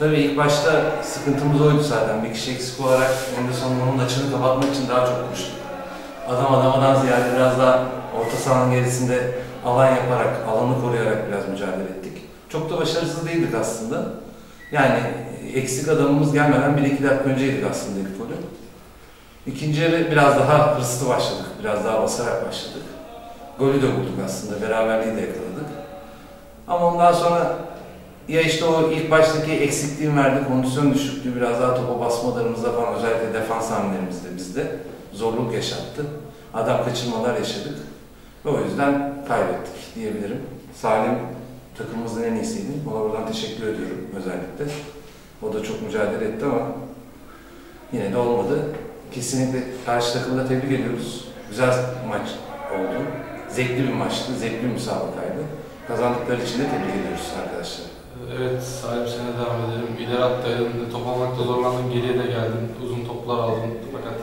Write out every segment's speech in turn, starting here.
Tabii ilk başta sıkıntımız oydu zaten. Bir kişi eksik olarak Henderson'un onun açığını kapatmak için daha çok koştuk. Adam adamadan ziyade biraz daha orta sahanın gerisinde alan yaparak, alanı koruyarak biraz mücadele ettik. Çok da başarısız değildik aslında. Yani eksik adamımız gelmeden 1-2 dakika önceydik aslında ilk golü. İkinci yarı biraz daha hırslı başladık. Biraz daha basarak başladık. Golü de bulduk aslında. Beraberliği de yakaladık. Ama ondan sonra ya işte o ilk baştaki eksikliğin verdiği kondisyon düşüklüğü biraz daha topa basmalarımızda falan özellikle defans hamlelerimizde bizde zorluk yaşattı. Adam kaçırmalar yaşadık. Ve o yüzden kaybettik diyebilirim. Salim takımımızın en iyisiydi. Ona buradan teşekkür ediyorum özellikle. O da çok mücadele etti ama yine de olmadı. Kesinlikle karşı takımda tebrik ediyoruz. Güzel maç oldu. Zevkli bir maçtı, zevkli bir müsabakaydı. Kazandıkları için de tebrik ediyoruz arkadaşlar. Evet, Salim sene devam edelim. İleri hattaydın, top almakta zorlandın, geriye de geldin. Uzun toplar aldın fakat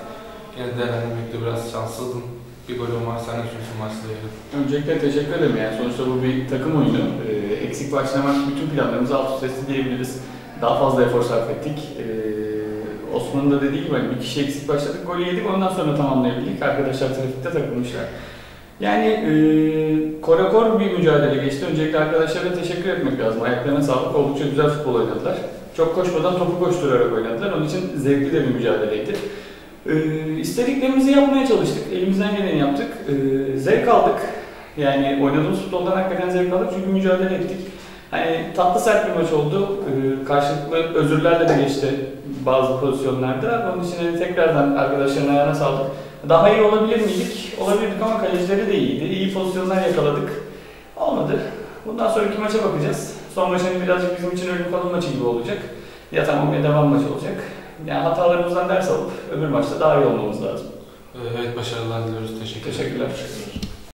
yine değerlendirmekte biraz şanslıydın. Bir golün var, sen maçla ilgili? Öncelikle teşekkür ederim. Yani sonuçta bu bir takım oyunu. Ee, eksik başlamak bütün planlarımızı alt üst etti diyebiliriz. Daha fazla efor sarf ettik. Ee, Osman'ın da dediği gibi hani bir kişi eksik başladık, golü yedik ondan sonra tamamlayabildik. Arkadaşlar trafikte takılmışlar. Yani e, korakor bir mücadele geçti. Öncelikle arkadaşlara teşekkür etmek lazım. Ayaklarına sağlık. Oldukça güzel futbol oynadılar. Çok koşmadan topu koşturarak oynadılar. Onun için zevkli de bir mücadeleydi. E, istediklerimizi yapmaya çalıştık. Elimizden geleni yaptık. E, zevk aldık. Yani oynadığımız futboldan hakikaten zevk aldık çünkü mücadele ettik. Hani tatlı sert bir maç oldu. E, karşılıklı özürlerle de geçti bazı pozisyonlarda. Onun için hani tekrardan arkadaşların ayağına sağlık. Daha iyi olabilir miydik? Olabilirdik ama kalecileri de iyiydi. İyi pozisyonlar yakaladık. Olmadı. Bundan sonraki maça bakacağız. Son maç hani birazcık bizim için ölüm kalım maçı gibi olacak. Ya tamam ya devam maçı olacak. Yani hatalarımızdan ders alıp öbür maçta daha iyi olmamız lazım. Evet, başarılar diliyoruz. Teşekkür ederim. Teşekkürler.